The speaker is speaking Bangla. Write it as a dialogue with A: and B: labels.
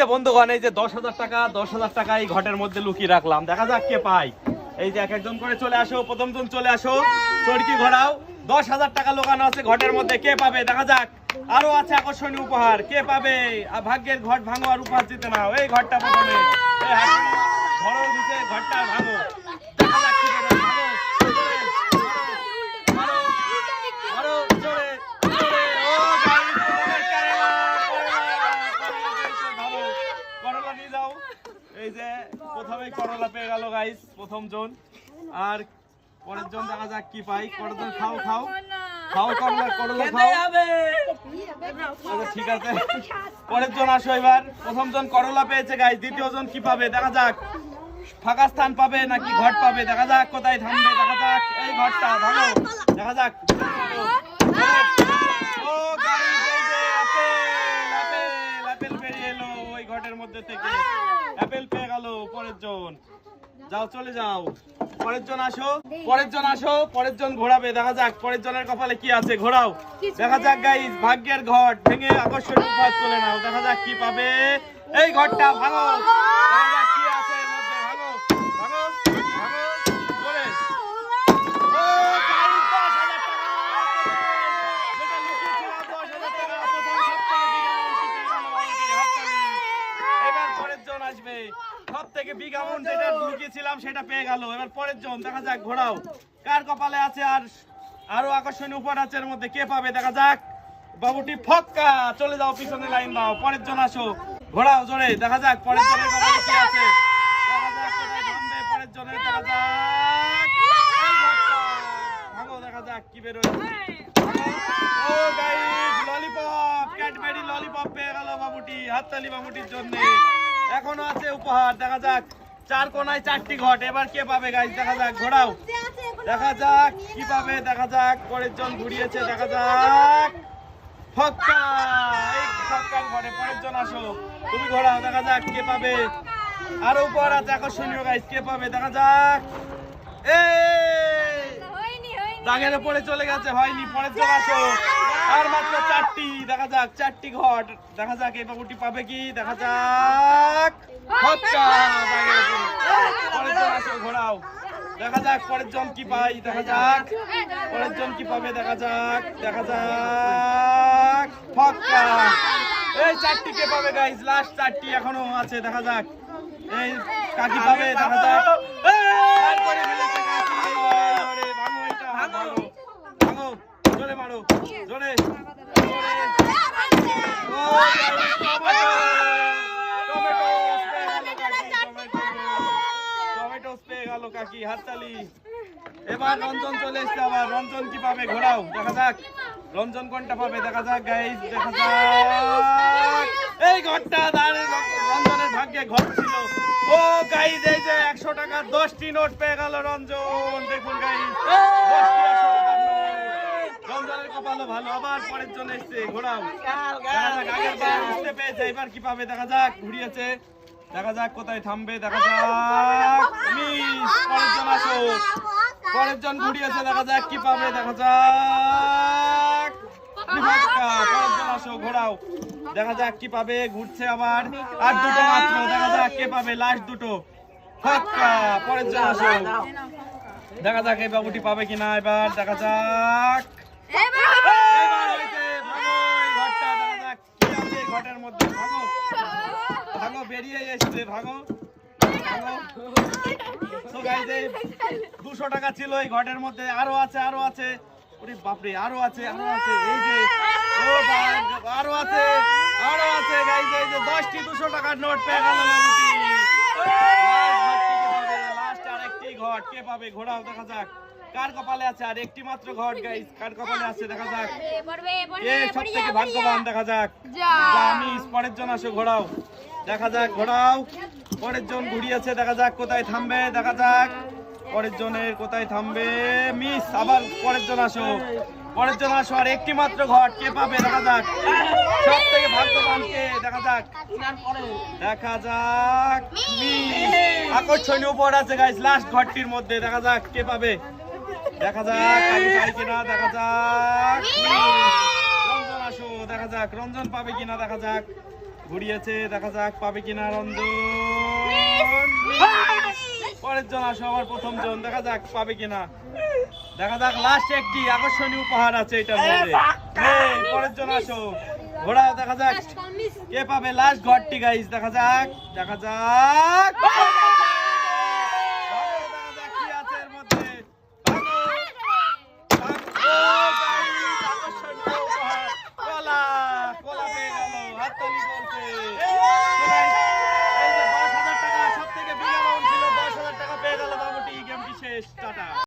A: যে বন্ধুগণ, এই যে দশ হাজার টাকা, দশ হাজার টাকা এই ঘটের মধ্যে লুকিয়ে রাখলাম। দেখা যাক কে পাই এই যে এক একজন করে চলে আসো, প্রথম জন চলে আসো। চড়কি ঘোরাও। দশ হাজার টাকা লোকানো আছে ঘটের মধ্যে, কে পাবে? দেখা যাক। আরও আছে আকর্ষণীয় উপহার, কে পাবে? ভাগ্যের ঘট ভাঙো আর উপহার দিতে না এই ঘরটা প্রথমে। ঘরও দিতে ঘরটা ভাঙো দেখা যাক কি পাবে, ভাঙো, জোরে, মারো, মারো, জোরে, জোরে, ও গাইস, তোমাদের কেরালা, কেরালা, কেরালা পেয়েছে, ভালো। করলা নিয়ে যাও এই যে প্রথমেই করলা পেয়ে গেল গাইস প্রথম জন। আর পরের জন দেখা যাক কি পাই। পরের জন খাও খাও। খাও করলা করলা খাও। আচ্ছা, ঠিক আছে। পরের জন আসো এবার। প্রথম জন করলা পেয়েছে গাইস দ্বিতীয় জন কি পাবে? দেখা যাক। ফাঁকা স্থান পাবে নাকি ঘট পাবে? দেখা যাক কোথায় থামবে দেখা যাক। এই ঘরটা ভালো। দেখা যাক ও গাইস এই যে আপেল আপেল আপেল বেরিয়ে এলো ওই ঘটের থেকে আপেল পেয়ে গেল পরের জন। যাও, চলে যাও। পরের জন আসো। পরের জন আসো। পরের জন ঘোরাবে। দেখা যাক, পরের জনের কপালে কি আছে। ঘোরাও। দেখা যাক গাইস ভাগ্যের ঘট ভেঙে আকর্ষণীয় চলে নাও। দেখা যাক কি পাবে। এই ঘরটা ভাঙো দেখা যাক কি আছে এর মধ্যে ভাঙো ভাঙো ভাঙো জোরে ও গাইস 10000 টাকা যেটা লুকিয়েছিলাম 10000 টাকা প্রথম সব থেকে বিঘা মন জিতে গেল আমাকে হাততালি। এবার পরের জন আসবে সব থেকে বিঘা মন যেটা লুকিয়েছিলাম, সেটা পেয়ে গেল। এবার পরের জন, দেখা যাক, ঘোরাও। কার কপালে আছে আর আরও আকর্ষণীয় উপহার মধ্যে? কে পাবে? দেখা যাক। বাবুটি ফক্কা! চলে যাও পিছনে লাইন দাও। পরের জন আসো। ঘোরাও জোরে। দেখা যাক, পরের জনের কি আছে। দেখা যাক কি বেরোয়। ও ললিপপ পেয়ে গেল বাবুটি, হাততালি বাবুটির জন্য। এখনও আছে উপহার, দেখা যাক। চার কোনায় চারটি ঘট এবার কে পাবে গাইস দেখা যাক ঘোরাও। দেখা যাক কি পাবে দেখা যাক পরের জন ঘুরিয়েছে দেখা যাক। ফক্কা! এই ফক্কার ঘরে পরের জন আসো তুমি ঘোরাও দেখা যাক কে পাবে। আরও উপহার আছে আকর্ষণীয় গাইস কে পাবে দেখা যাক। এই! দাগের উপরে চলে গেছে হয়নি পরের জন আসো আর মাত্র চারটি দেখা যাক চারটি ঘট। দেখা যাক এই বাবুটি পাবে কি? দেখা যাক ঘোরাও। দেখা যাক পরের জন কি পাই দেখা যাক। পরের জন কি পাবে দেখা যাক দেখা যাক। ফক্কা এই চারটি কে পাবে গাইস লাস্ট চারটি এখনও আছে দেখা যাক। এই কাকি পাবে দেখা যাক বার করে ফেলেছে কাকি। ওরে, ভাঙো এটা, ভাঙো। ভাঙো, জোরে মারো, জোরে। টমেটো, পেয়ে গেল কাকি, হাততালি। এবার রঞ্জন চলে এসছে আবার রঞ্জন কি পাবে ঘোরাও দেখা যাক রঞ্জন কোনটা পাবে দেখা যাক গাইস দেখা যাক এই ঘরটা রঞ্জনের ভাগ্যে ঘর ও গাইস এই যে একশো টাকার দশটি নোট পেয়ে গেল রঞ্জন দেখুন নোট। ভালো আবার পরের জন্য এসছে ঘোরাও। দেখা যাক আগের বার উঠতে পেয়েছে এবার কি পাবে দেখা যাক ঘুরিয়েছে। দেখা যাক কোথায় থামবে দেখা যাক। মিস পরের জন আসো পরের জন ঘুরিয়েছে দেখা যাক কি পাবে দেখা যাক। পরের জন আসো ঘোরাও। দেখা যাক কি পাবে ঘুরছে আবার। আর দুটো মাত্র দেখা যাক কে পাবে লাস্ট দুটো। ফাক্কা পরের জন আসো দেখা যাক এই বাবুটি পাবে কিনা এবার দেখা যাক। ঘটের মধ্যে? বেরিয়ে এসছে দুশো টাকা ছিল এই ঘটের মধ্যে আরও আছে আরও আছে। ওরে বাপরে আরও আছে আরও আছে এই যে আরও আছে আরও আছে গাইজ এই যে দশটি দুশো টাকার নোট পেয়ে গেল লাস্ট ঘট কে পাবে? ঘোড়াও দেখা যাক। কার কপালে আছে? আর একটি মাত্র ঘট গাইজ কার কপালে আছে? দেখা যাক। এ সব থেকে ভাগ্যবান? দেখা যাক। আমি পরের জন আসো ঘোড়াও দেখা যাক ঘোড়াও পরের জন ঘুরিয়েছে দেখা যাক কোথায় থামবে দেখা যাক। পরের জনের কোথায় থামবে মিস আবার পরের জন আসো পরের জন আসো আর একটি মাত্র ঘট কে পাবে? দেখা যাক। সব থেকে ভাগ্যবান কে? দেখা যাক। দেখা যাক আকর্ষণীয় উপহার আছে গাইস লাস্ট ঘরটির মধ্যে। দেখা যাক কে পাবে? দেখা যাক আমি পাই কিনা দেখা যাক। রঞ্জন আসো দেখা যাক রঞ্জন পাবে কিনা দেখা যাক। ঘুরিয়েছে দেখা যাক পাবে কিনা রঞ্জন পরের জন আসো আবার প্রথম জন দেখা যাক পাবে কিনা। দেখা যাক লাস্ট একটি আকর্ষণীয় উপহার আছে এটার মধ্যে। পরের জন আসো ঘোড়াও দেখা যাক কে পাবে লাস্ট ঘরটি গাইস দেখা যাক দেখা যাক।